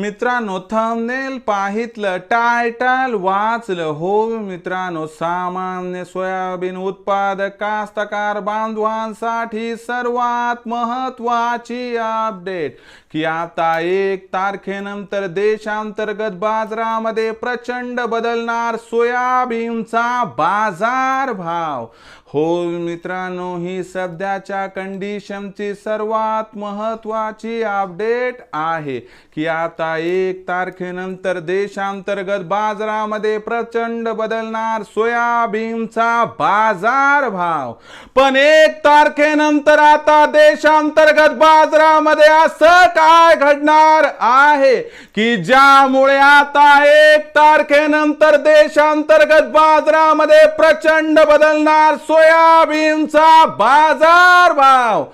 मित्रांनो thumbnail पाहितलं title वाचलं. हो मित्रांनो सामान्य सोयाबीन उत्पादक कास्तकार बांधवांसाठी सर्वात महत्वाची अपडेट की आता एक तारखेनंतर देशांतर्गत बाजारामध्ये प्रचंड बदलणार सोयाबीनचा बाजार भाव हो मित्रांनो ही सध्याच्या कंडिशनची सर्वात महत्वाची अपडेट आहे. की आता एक तारखेनंतर देशांतर्गत बाजारामध्ये प्रचंड बदलणार सोयाबीनचा बाजार भाव. पण एक तारखेनंतर आता देशांतर्गत बाजारामध्ये असं काय घडणार आहे की ज्यामुळे आता एक तारखेनंतर देशांतर्गत बाजारामध्ये प्रचंड बदलणार सोयाबीनचा बाजार भाव?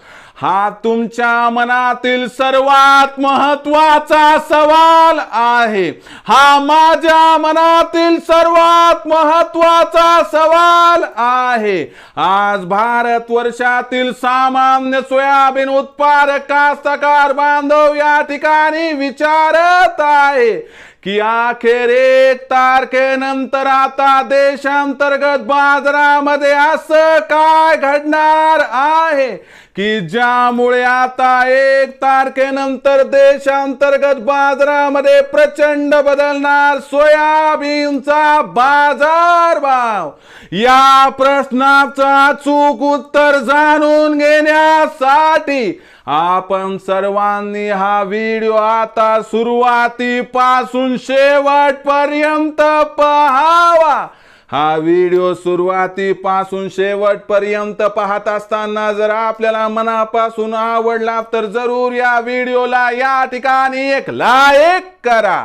हा तुमच्या मनातील सर्वात महत्त्वाचा सवाल आहे. हा माझ्या मनातील सर्वात महत्त्वाचा सवाल आहे. आज भारत वर्षातील सामान्य सोयाबीन उत्पादक कास्तकार बांधव या ठिकाणी विचारत आहे. की अखेर एक तारखेनंतर आता देशांतर्गत बाजारामध्ये असं काय घडणार आहे? की ज्यामुळे आता एक तारखेनंतर देशांतर्गत बाजारामध्ये प्रचंड बदलणार सोयाबीनचा बाजार भाव या प्रश्नाचा अचूक उत्तर जाणून घेण्यासाठी आपण सर्वांनी हा व्हिडिओ आता सुरुवातीपासून शेवटपर्यंत पहावा. हा व्हिडिओ सुरुवातीपासून शेवटपर्यंत पाहत असताना जर आपल्याला मनापासून आवडला तर जरूर या व्हिडिओला या ठिकाणी एक लाईक करा.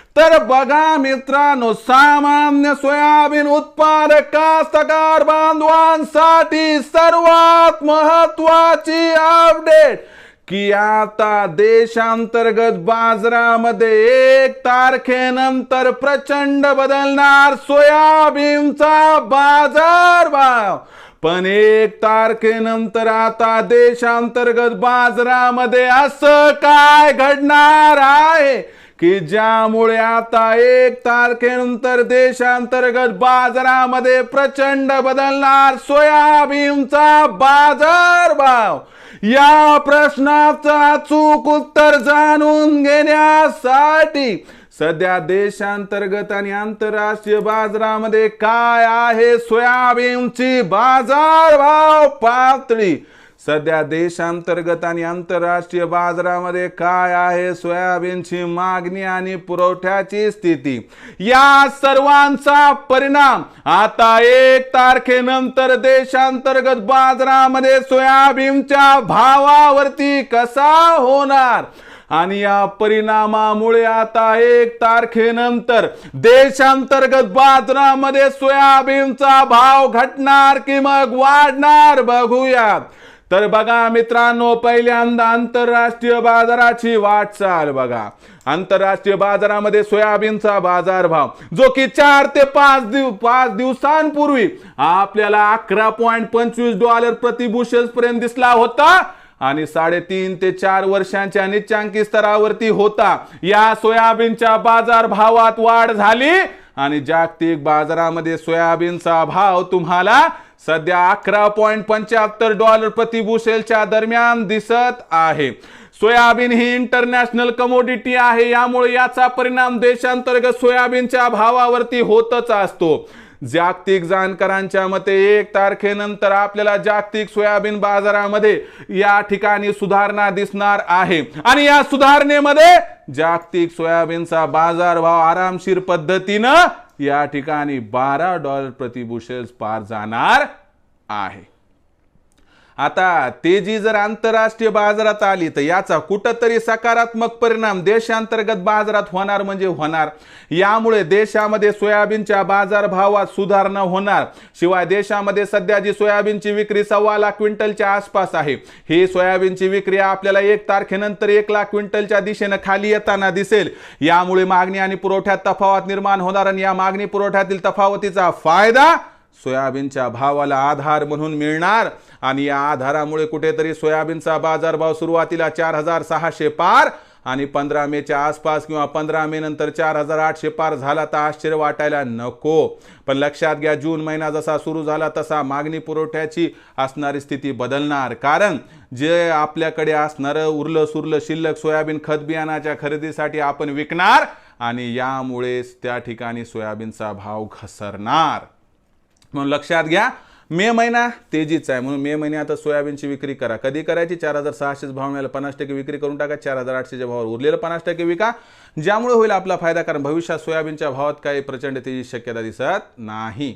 तर बघा मित्रांनो सामान्य सोयाबीन उत्पादक कास्तकार बांधवांसाठी सर्वात महत्वाची अपडेट की आता देशांतर्गत बाजारामध्ये एक तारखेनंतर प्रचंड बदलणार सोयाबीनचा बाजार भाव पण एक तारखेनंतर आता देशांतर्गत बाजारामध्ये असं काय घडणार आहे? की ज्यामुळे आता एक तारखेनंतर देशांतर्गत बाजारामध्ये प्रचंड बदलणार सोयाबीनचा बाजार भाव. या प्रश्नाचं अचूक उत्तर जाणून घेण्यासाठी सध्या देशांतर्गत आणि आंतरराष्ट्रीय बाजारामध्ये काय आहे? सोयाबीनची बाजार भाव पातळी. सध्या देशांतर्गत आणि आंतरराष्ट्रीय बाजारामध्ये काय आहे? सोयाबीनची मागणी आणि पुरवठ्याची स्थिती. या सर्वांचा परिणाम आता एक तारखेनंतर देशांतर्गत बाजारामध्ये सोयाबीनच्या भावावरती कसा होणार? आणि या परिणामामुळे आता एक तारखेनंतर देशांतर्गत बाजारामध्ये सोयाबीनचा भाव घटणार की मग वाढणार? बघूयात. तर बघा मित्रांनो पहिल्यांदा आंतरराष्ट्रीय बाजाराची वाटचाल बघा. आंतरराष्ट्रीय बाजारामध्ये सोयाबीनचा बाजार भाव जो की चार ते पाच दिव पाच दिवसांपूर्वी आपल्याला अकरा पॉईंट पंचवीस डॉलर प्रति पर्यंत दिसला होता आणि साडेतीन ते चार वर्षांच्या निच्चांकी स्तरावरती होता. या सोयाबीनच्या बाजार भावात वाढ झाली आणि जागतिक बाजारामध्ये सोयाबीनचा भाव तुम्हाला सध्या अकरा पॉईंट पंच्याहत्तर डॉलर प्रति बुशेलच्या दरम्यान दिसत आहे. सोयाबीन ही इंटरनॅशनल कमोडिटी आहे. यामुळे याचा परिणाम देशांतर्गत सोयाबीनच्या भावावरती होतच असतो. जागतिक जाणकारांच्या मते एक तारखेनंतर आपल्याला जागतिक सोयाबीन बाजारामध्ये या ठिकाणी सुधारणा दिसणार आहे. आणि या सुधारणेमध्ये जागतिक सोयाबीनचा बाजारभाव आरामशीर पद्धतीनं या ठिकाणी बारा डॉलर प्रति बुशेल्स पार जाणार आहे. आता तेजी जर आंतरराष्ट्रीय बाजारात आली तर याचा कुठंतरी सकारात्मक परिणाम देशांतर्गत बाजारात होणार म्हणजे होणार. यामुळे देशामध्ये सोयाबीनच्या बाजारभावात सुधारणा होणार. शिवाय देशामध्ये सध्या जी सोयाबीनची विक्री सव्वा लाख क्विंटलच्या आसपास आहे ही सोयाबीनची विक्री आपल्याला एक तारखेनंतर एक लाख क्विंटलच्या दिशेनं खाली येताना दिसेल. यामुळे मागणी आणि पुरवठ्यात तफावत निर्माण होणार आणि या मागणी पुरवठ्यातील तफावतीचा फायदा सोयाबीनच्या भावाला आधार म्हणून मिळणार आणि या आधारामुळे कुठेतरी सोयाबीनचा बाजारभाव सुरुवातीला चार हजार सहाशे पार आणि पंधरा मेच्या आसपास किंवा पंधरा मे नंतर चार हजार आठशे पार झाला तर आश्चर्य वाटायला नको. पण लक्षात घ्या जून महिना जसा सुरू झाला तसा मागणी पुरवठ्याची असणारी स्थिती बदलणार. कारण जे आपल्याकडे असणारं उरलं सुरलं शिल्लक सोयाबीन खत बियाणाच्या खरेदीसाठी आपण विकणार आणि यामुळेच त्या ठिकाणी सोयाबीनचा भाव घसरणार. म्हणून लक्षात घ्या मे महिना तेजीचा आहे. म्हणून मे महिन्यात सोयाबीनची विक्री करा. कधी करायची? चार हजार सहाशेच भाव मिळाला. पन्नास टक्के विक्री करून टाका. चार हजार आठशेच्या भावावर उरलेलं पन्नास टक्के विका. ज्यामुळे होईल आपला फायदा कारण भविष्यात सोयाबीनच्या भावात काही प्रचंड तेजी शक्यता दिसत नाही.